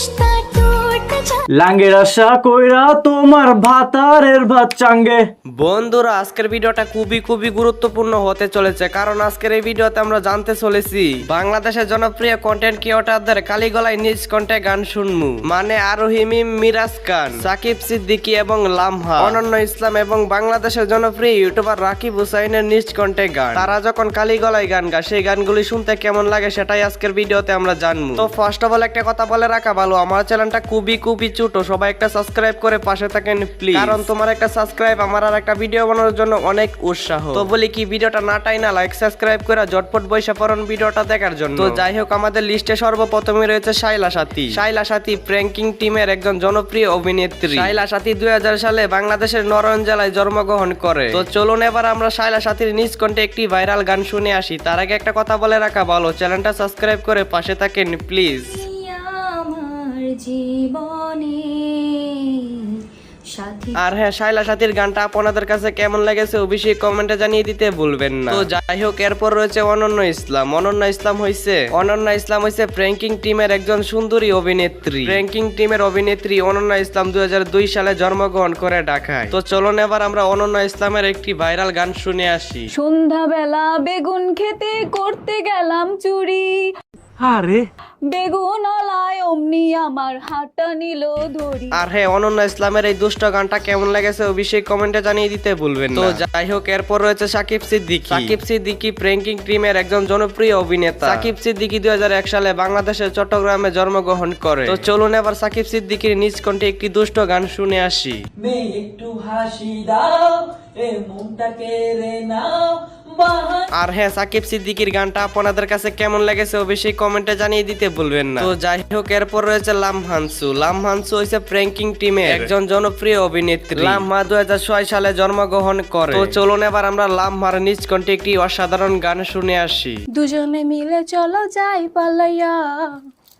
мечтаю লাঙ্গের কইরা তোমার ভাতারের ভাত চাঙ্গে। বন্ধুরা, আজকের ভিডিওটা খুবই খুবই গুরুত্বপূর্ণ হতে চলেছে, কারণ আজকের এই ভিডিওতে আমরা জানতে চলেছি, বাংলাদেশের জনপ্রিয় কন্টেন্ট ক্রিয়েটরদের কালীগলায় নিজ কণ্ঠে গান শুনমু মানে আরোহী মিরাজ খান, সাকিব সিদ্দিকী এবং লামহা। অনন্য ইসলাম এবং বাংলাদেশের জনপ্রিয় ইউটিউবার রাকিব হুসাইনের নিজ কণ্ঠে গান। তারা যখন কালীগলায় গান গায়, সেই গানগুলি শুনতে কেমন লাগে সেটাই আজকের ভিডিওতে আমরা জানব তো ফার্স্ট অফ অল একটা কথা বলে রাখা ভালো, আমার চ্যানেলটা খুবই খুবই ছোট সবাই একটা সাবস্ক্রাইব করে পাশে থাকেন প্লিজ কারণ তোমার একটা সাবস্ক্রাইব আমার আর একটা ভিডিও বানানোর জন্য অনেক উৎসাহ। তো বলি কি ভিডিওটা না টাই না লাইক সাবস্ক্রাইব করে জটপট বৈশা পড়ন ভিডিওটা দেখার জন্য। তো যাই হোক আমাদের লিস্টে সর্বপ্রথমে রয়েছে শাইলা সাথী। শাইলা সাথী প্র্যাঙ্কিং টিমের একজন জনপ্রিয় অভিনেত্রী। শাইলা সাথী দুই হাজার সালে বাংলাদেশের নরন জেলায় জন্মগ্রহণ করে। তো চলুন এবার আমরা শাইলা সাথীর নিজ কণ্ঠে একটি ভাইরাল গান শুনে আসি। তার আগে একটা কথা বলে রাখা ভালো চ্যানেলটা সাবস্ক্রাইব করে পাশে থাকেন প্লিজ জীবনে আর হ্যাঁ শাইলা সাথীর গানটা আপনাদের কাছে কেমন লেগেছে অবশ্যই কমেন্টে জানিয়ে দিতে ভুলবেন না। তো যাই হোক এরপর রয়েছে অনন্য ইসলাম। অনন্য ইসলাম হইছে অনন্য ইসলাম হইছে প্র্যাঙ্কিং টিমের একজন সুন্দরী অভিনেত্রী। প্র্যাঙ্কিং টিমের অভিনেত্রী অনন্য ইসলাম দুই হাজার দুই সালে জন্মগ্রহণ করে ঢাকায়। তো চলুন এবার আমরা অনন্য ইসলামের একটি ভাইরাল গান শুনে আসি। সন্ধ্যাবেলা বেগুন খেতে করতে গেলাম চুরি। আরে। বেগুন আলায় অমনি আমার হাতটা নিল ধরি। আর হ্যাঁ অনন্য ইসলামের এই দুষ্ট গানটা কেমন লেগেছে অবশ্যই কমেন্টে জানিয়ে দিতে ভুলবেন না। তো যাই হোক এরপর রয়েছে সাকিব সিদ্দিকী। সাকিব সিদ্দিকী প্র্যাঙ্কিং টিমের একজন জনপ্রিয় অভিনেতা। সাকিব সিদ্দিকী দুই হাজার এক সালে বাংলাদেশের চট্টগ্রামে জন্মগ্রহণ করে। তো চলুন এবার সাকিব সিদ্দিকীর নিজ কণ্ঠে একটি দুষ্ট গান শুনে আসি। একটু হাসি দাও এ মনটা কেড়ে নাও। আর হ্যাঁ সাকিব সিদ্দিকির গানটা আপনাদের কাছে কেমন লেগেছে অবশ্যই কমেন্টে জানিয়ে দিতে ভুলবেন না। তো যাই হোক এরপর রয়েছে লামহানসু লামহানসু হইছে প্র্যাঙ্কিং টিমের একজন জনপ্রিয় অভিনেত্রী। লামহা দু হাজার ছয় সালে জন্মগ্রহণ করে। তো চলুন এবার আমরা লামহার নিজ কণ্ঠে একটি অসাধারণ গান শুনে আসি। দুজনে মিলে চলো যাই পালাইয়া।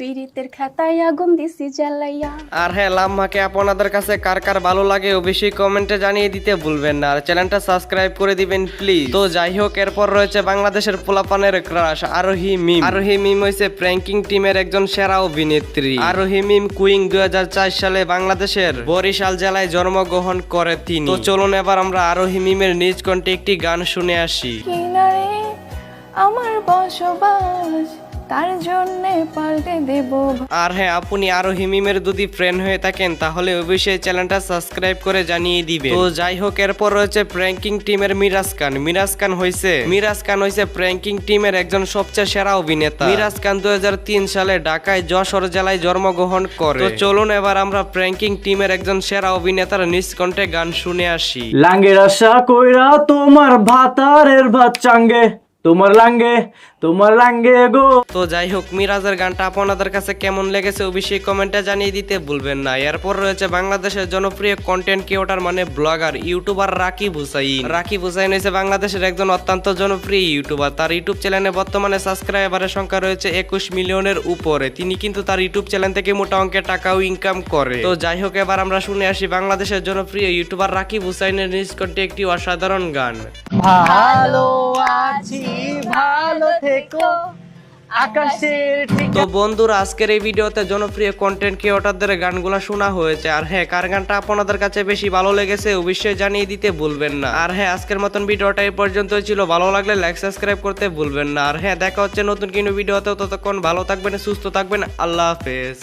পীড়িতের খাতায় আগুন দিছি জ্বালাইয়া। আর হ্যাঁ লাম্মাকে আপনাদের কাছে কার কার ভালো লাগে অবশ্যই কমেন্টে জানিয়ে দিতে ভুলবেন না। আর চ্যানেলটা সাবস্ক্রাইব করে দিবেন প্লিজ তো যাই হোক এরপর রয়েছে বাংলাদেশের পোলাপানের ক্রাশ আরোহী মিম। আরোহী মিম হয়েছে প্র্যাঙ্কিং টিমের একজন সেরা অভিনেত্রী। আরোহী মিম কুইং দুই সালে বাংলাদেশের বরিশাল জেলায় জন্মগ্রহণ করে তিনি। তো চলুন এবার আমরা আরোহী মিমের নিজ কণ্ঠে একটি গান শুনে আসি। আমার বসবাস তার জন্যে পাল্টে দেব। আর হ্যাঁ আপনি আরও হিমিমের যদি ফ্রেন্ড হয়ে থাকেন তাহলে অবশ্যই চ্যানেলটা সাবস্ক্রাইব করে জানিয়ে দিবে তো যাই হোক এরপর রয়েছে প্র্যাঙ্কিং টিমের মিরাজ খান। মিরাজ খান হয়েছে মিরাজ খান হয়েছে প্র্যাঙ্কিং টিমের একজন সবচেয়ে সেরা অভিনেতা। মিরাজ খান দুই হাজার তিন সালে ঢাকায় যশোর জেলায় জন্মগ্রহণ করে। তো চলুন এবার আমরা প্র্যাঙ্কিং টিমের একজন সেরা অভিনেতার নিজ কণ্ঠে গান শুনে আসি। লাঙ্গের আশা কইরা তোমার ভাতারের ভাত চাঙ্গে তোমার লাঙ্গে তোমার লাঙ্গে গো। তো যাই হোক মিরাজের গানটা আপনাদের কাছে কেমন লেগেছে অবশ্যই কমেন্টে জানিয়ে দিতে ভুলবেন না। এরপর রয়েছে বাংলাদেশের জনপ্রিয় কন্টেন্ট ক্রিয়েটর মানে ব্লগার ইউটিউবার রাকিব হুসাইন। রাকিব হুসাইন হয়েছে বাংলাদেশের একজন অত্যন্ত জনপ্রিয় ইউটিউবার তার ইউটিউব চ্যানেলে বর্তমানে সাবস্ক্রাইবারের সংখ্যা রয়েছে একুশ মিলিয়নের উপরে। তিনি কিন্তু তার ইউটিউব চ্যানেল থেকে মোটা অঙ্কের টাকাও ইনকাম করে। তো যাই হোক এবার আমরা শুনে আসি বাংলাদেশের জনপ্রিয় ইউটিউবার রাকিব হুসাইনের নিজ কণ্ঠে একটি অসাধারণ গান। ভালো আছি ভালো থেকো তো বন্ধুরা, আজকের এই ভিডিওতে জনপ্রিয় কন্টেন্ট ক্রিয়েটরদের গানগুলো শোনা হয়েছে। আর হ্যাঁ কার গানটা আপনাদের কাছে বেশি ভালো লেগেছে অবশ্যই জানিয়ে দিতে ভুলবেন না। আর হ্যাঁ আজকের মতন ভিডিওটা এই পর্যন্ত ছিল। ভালো লাগলে লাইক সাবস্ক্রাইব করতে ভুলবেন না। আর হ্যাঁ দেখা হচ্ছে নতুন কোনো ভিডিওতে। ততক্ষণ ভালো থাকবেন, সুস্থ থাকবেন। আল্লাহ হাফেজ।